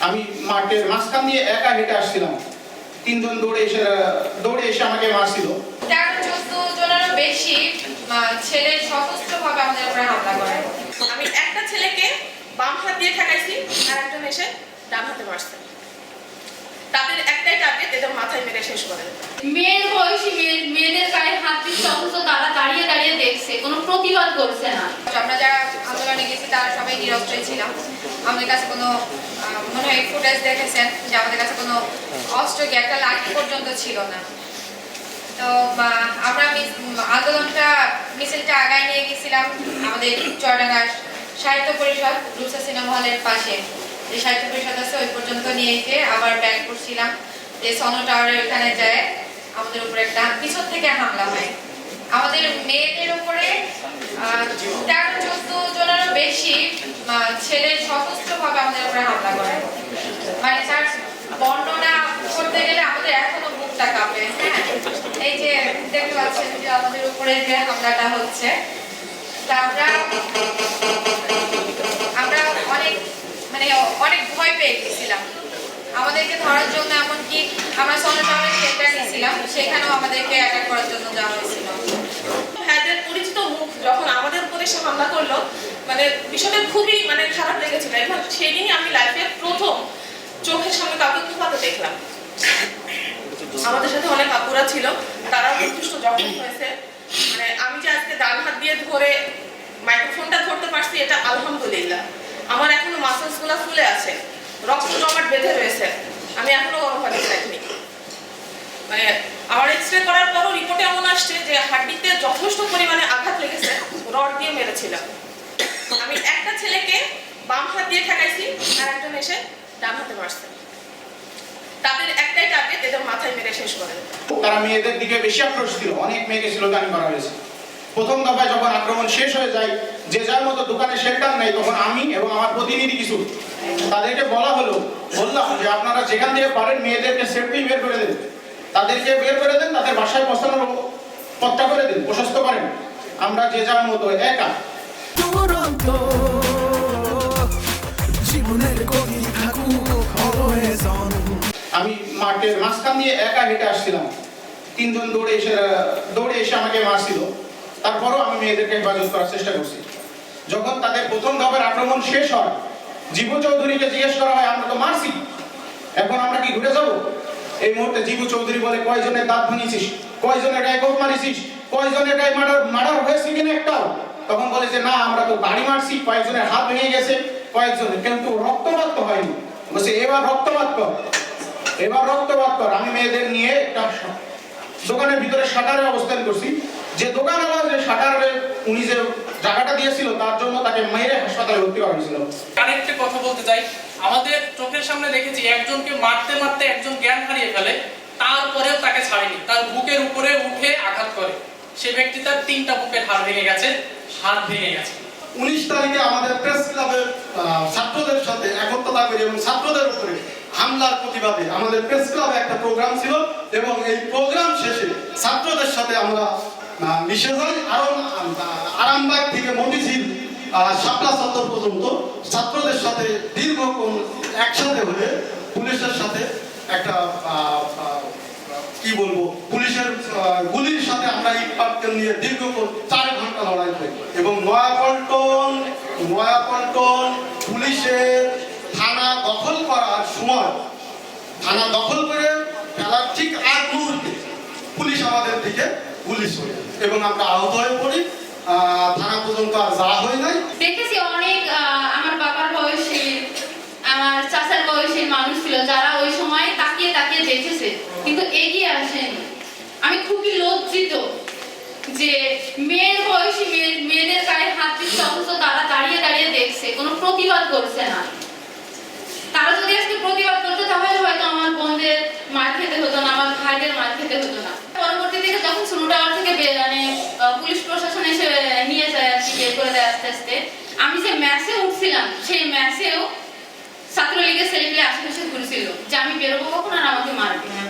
আমি মাঠের মাঝখান দিয়ে একা হেঁটে আসছিলাম। তিনজন দৌড়ে এসে দৌড়ে এসে আমাকে মারছিল। তেরো চোদ্দ জনেরও বেশি ছেলে সশস্ত্র ভাবে আমাদের উপরে হামলা করে। আমি একটা ছেলেকে বাম হাত দিয়ে ঠেকাইছি আর একজন এসে ডান হাতে মারছে। তাদের একটাই টার্গেট এদের মাথায় মেরে শেষ করে মেয়ের বয়সী মেয়ে- মেয়েদের গায়ে হাত দিচ্ছে অথচ তারা দাঁড়িয়ে দাঁড়িয়ে দেখছে কোনো প্রতিবাদ করছে না। আমরা যারা আন্দোলনে গেছি, তারা সবাই নিরস্ত্রই ছিলাম আমাদের কাছে কোনো মনে হয় ফুটেজ দেখেছেন যে আমাদের কাছে কোনো অস্ত্র কি একটা লাঠি পর্যন্ত ছিল না। তো আমরা আন্দোলনটা, মিছিলটা আগায় নিয়ে গেছিলাম আমাদের চরডাঙ্গার সাহিত্য পরিষদ রুসা সিনেমা হলের পাশে। যে সাহিত্য পরিষদ আছে, ওই পর্যন্ত নিয়ে গিয়ে আবার ব্যাক করছিলাম। যে সনো টাওয়ারের ওখানে যায়, আমাদের উপরে একটা পিছন থেকে হামলা হয়। আমাদের মেয়েদের উপরে তেরো, চোদ্দ জনেরও বেশি ছেলে সশস্ত্র ভাবে আমাদের উপরে হামলা করে। মানে তার বর্ণনা করতে গেলে আমাদের এখনও বুকটা কাঁপে হ্যাঁ? এই যে দেখতে পাচ্ছেন যে আমাদের উপরে যে হামলাটা হচ্ছে, তা আমরা আমরা অনেক মানে অনেক ভয় পেয়ে গেছিলাম। আমাদেরকে ধরার জন্য এমনকি আমরা সনটাওয়ারে শেল্টার নিয়েছিলাম সেখানেও আমাদেরকে অ্যাটাক করার জন্য যাওয়া হয়েছিল আমাদের উপরে সে হামলা করল। মানে বিষয়টা খুবই মানে খারাপ লেগেছিল। এবং সেই আমি লাইফে প্রথম চোখের সামনে কাউকে কুপাতে দেখলাম। আমাদের সাথে অনেক আপুরা ছিল তারাও যথেষ্ট জখম হয়েছে। মানে আমি যে আজকে ডান হাত দিয়ে ধরে মাইক্রোফোনটা ধরতে পারছি, এটা আলহামদুলিল্লাহ। আমার এখনও মাসেলসগুলো ফুলে আছে। রক্ত জমাট বেঁধে রয়েছে। আমি এখনও গরম পানি খাইনি মানে আমার এক্স রে করার পরও রিপোর্টে এমন আসছে যে হাড্ডিতে যথেষ্ট পরিমাণে আঘাত লেগেছে, রড দিয়ে মেরেছিল। আমি একটা ছেলেকে বাম হাত দিয়ে ঠেকাইছি, আর একজন এসে ডান হাতে মারছে। তাদের একটাই টার্গেট এদের মাথায় মেরে শেষ করে তারা মেয়েদের দিকে বেশি আক্রোশ ছিল অনেক মেয়েকে সিলোগানি করা হয়েছে। প্রথম দফায় যখন আক্রমণ শেষ হয়ে যায়, যে যার মতো দোকানে শেল্টার নেই, তখন আমি এবং আমার প্রতিনিধি কিছু, তাদেরকে বলা হলো, বললাম যে আপনারা যেখান থেকে পারেন, মেয়েদেরকে সেফটি বের করে দেন। তাদেরকে বের করে দেন তাদের বাসায় পৌঁছানোর পথটা করে দেন প্রশস্ত করেন। আমরা যে যার মতো একা। আমি মাঠের মাঝখান দিয়ে একা হেঁটে আসছিলাম। তিনজন দৌড়ে এসে দৌড়ে এসে আমাকে মারছিল। তারপরও আমি মেয়েদেরকে হেফাজত করার চেষ্টা করছি। যখন তাদের প্রথম ধাপের আক্রমণ শেষ হয় জীবু চৌধুরীকে জিজ্ঞেস করা হয় আমরা তো মারছি। এখন আমরা কি ঘুরে যাব? এই মুহূর্তে জীবু চৌধুরী বলে, কয়জনের দাঁত ভাঙিয়েছিস? কয়জনের গায়ে কোপ মারিছিস কয়জনের গায়ে মার্ডার মার্ডার হয়েছে কিনা একটাও তখন বলে যে, না, আমরা তো বাড়ি মারছি, কয়েকজনের হাত ভেঙে গেছে, কয়েকজনের, কিন্তু রক্তপাত হয়নি। বলছে, এবার রক্তপাত কর, এবার রক্তপাত কর। আমি মেয়েদের নিয়ে একটা দোকানের ভিতরে শাটারে অবস্থান করছি। যে দোকানওয়ালা যে শাটারে উনি যে জায়গাটা দিয়েছিল, তার জন্য তাকে মেরে হাসপাতালে ভর্তি করা হয়েছিল। আরেকটা কথা বলতে চাই। আমাদের চোখের সামনে দেখেছি, একজনকে মারতে মারতে একজন জ্ঞান হারিয়ে ফেলে, তারপরেও তাকে ছাড়েনি। তার বুকের উপরে উঠে আঘাত করে। সে ব্যক্তি তার তিনটা বুকের হাড় ভেঙে গেছে হাত ভেঙে গেছে। উনিশ তারিখে আমাদের প্রেস ক্লাবের ছাত্রদের সাথে একত্রতা করে এবং ছাত্রদের উপরে হামলার প্রতিবাদে আমাদের প্রেস ক্লাবে একটা প্রোগ্রাম ছিল এবং এই প্রোগ্রাম শেষে ছাত্রদের সাথে আমরা মিশে যাই। আরামবাগ থেকে মতিঝিল শাপলা চত্বর পর্যন্ত ছাত্রদের সাথে দীর্ঘক্ষণ একসাথে হয়ে পুলিশের সাথে একটা কি বলব, পুলিশের গুলির সাথে আমরা ইট পাটকেল নিয়ে দীর্ঘক্ষণ চার ঘণ্টা লড়াই করি। এবং নয়াপল্টন নয়াপল্টন পুলিশের থানা দখল করার সময়, থানা দখল করে ফেলার ঠিক আগ মুহূর্তে পুলিশ আমাদের দিকে গুলি ছোড়ে এবং আমরা আহত হয়ে পড়ি। থানা পর্যন্ত আর যাওয়া হয় নাই। দেখেছি অনেক আমার বাবার বয়সী, আমার চাচার বয়সী মানুষ ছিল, যারা ওই সময় তাকিয়ে তাকিয়ে দেখেছে, কিন্তু এগিয়ে আসেনি। আমি খুবই লজ্জিত যে মেয়ের বয়সী মেয়ে- মেয়েদের গায়ে হাত দিচ্ছে, অথচ তারা দাঁড়িয়ে দাঁড়িয়ে দেখছে, কোনো প্রতিবাদ করছে না। তারা যদি আজকে প্রতিবাদ করতো তাহলে হয়তো আমার বোনদের মার খেতে হতো না আমার ভাইদের মার খেতে হতো না পরবর্তী থেকে যখন সুনু টাওয়ার থেকে বে- মানে আহ, পুলিশ প্রশাসন এসে নিয়ে যায় আর কি করে দেয় আস্তে আস্তে। আমি যে ম্যাচে উঠছিলাম, সেই ম্যাচেও ছাত্রলীগের ছেলেগুলো আশেপাশে ঘুরছিল যে আমি বেরোবো কখন আর আমাকে মারবে?